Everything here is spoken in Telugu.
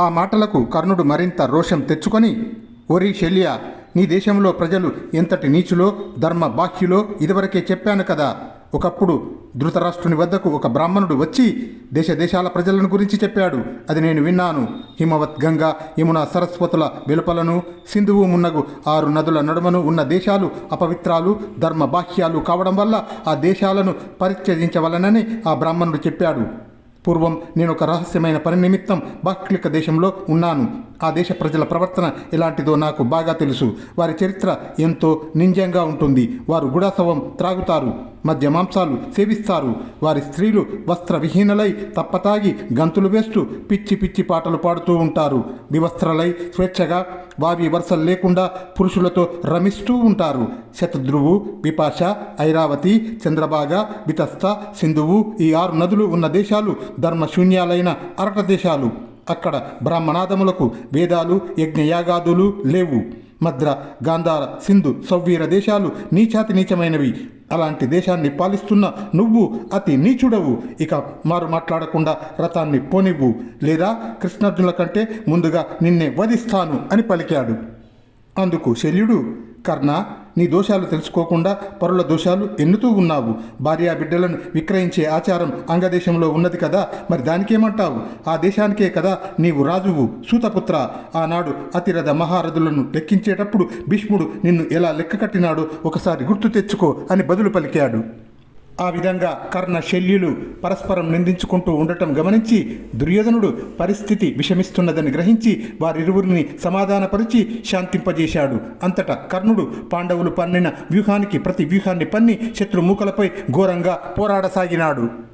ఆ మాటలకు కర్ణుడు మరింత రోషం తెచ్చుకొని ఒరి శల్య నీ దేశంలో ప్రజలు ఎంతటి నీచులో ధర్మ బాహ్యులో ఇదివరకే చెప్పాను కదా. ఒకప్పుడు ధృతరాష్ట్రుని వద్దకు ఒక బ్రాహ్మణుడు వచ్చి దేశ దేశాల ప్రజలను గురించి చెప్పాడు. అది నేను విన్నాను. హిమవత్ గంగా యమున సరస్వతుల వెలుపలను సింధువు మున్నగు ఆరు నదుల నడుమను ఉన్న దేశాలు అపవిత్రాలు ధర్మ బాహ్యాలు కావడం వల్ల ఆ దేశాలను పరిత్యజించవలనని ఆ బ్రాహ్మణుడు చెప్పాడు. పూర్వం నేను ఒక రహస్యమైన పని నిమిత్తం బాక్లిక దేశంలో ఉన్నాను. ఆ దేశ ప్రజల ప్రవర్తన ఎలాంటిదో నాకు బాగా తెలుసు. వారి చరిత్ర ఎంతో నింజంగా ఉంటుంది. వారు గుడాసవం త్రాగుతారు మధ్య మాంసాలు సేవిస్తారు. వారి స్త్రీలు వస్త్రవిహీనలై తప్పతాగి గంతులు వేస్తూ పిచ్చి పిచ్చి పాటలు పాడుతూ ఉంటారు. వివస్త్రలై స్వేచ్ఛగా వావి వరుసలు లేకుండా పురుషులతో రమిస్తూ ఉంటారు. శతద్రువు విపాష ఐరావతి చంద్రబాగ వితస్త సింధువు ఈ ఆరు నదులు ఉన్న దేశాలు ధర్మశూన్యాలైన అరట దేశాలు. అక్కడ బ్రాహ్మణాదములకు వేదాలు యజ్ఞయాగాదులు లేవు. మద్ర గాంధార సింధు సౌవీర దేశాలు నీచాతి నీచమైనవి. అలాంటి దేశాన్ని పాలిస్తున్న నువ్వు అతి నీచుడవు. ఇక మారు మాట్లాడకుండా రథాన్ని పోనివ్వు. లేదా కృష్ణార్జునుల కంటే ముందుగా నిన్నే వధిస్తాను అని పలికాడు. అందుకు శల్యుడు కర్ణ నీ దోషాలు తెలుసుకోకుండా పరుల దోషాలు ఎన్నుతూ ఉన్నావు. భార్యా బిడ్డలను విక్రయించే ఆచారం అంగదేశంలో ఉన్నది కదా. మరి దానికేమంటావు? ఆ దేశానికే కదా నీవు రాజువు సూతపుత్ర. ఆనాడు అతిరథ మహారథులను లెక్కించేటప్పుడు భీష్ముడు నిన్ను ఎలా లెక్క కట్టినాడో ఒకసారి గుర్తు తెచ్చుకో అని బదులు పలికాడు. ఆ విధంగా కర్ణ శల్యులు పరస్పరం నిందించుకుంటూ ఉండటం గమనించి దుర్యోధనుడు పరిస్థితి విషమిస్తున్నదని గ్రహించి వారిరువురిని సమాధానపరిచి శాంతింపజేశాడు. అంతటా కర్ణుడు పాండవులు పన్నిన వ్యూహానికి ప్రతి వ్యూహాన్ని పన్ని శత్రుమూకలపై ఘోరంగా పోరాడసాగినాడు.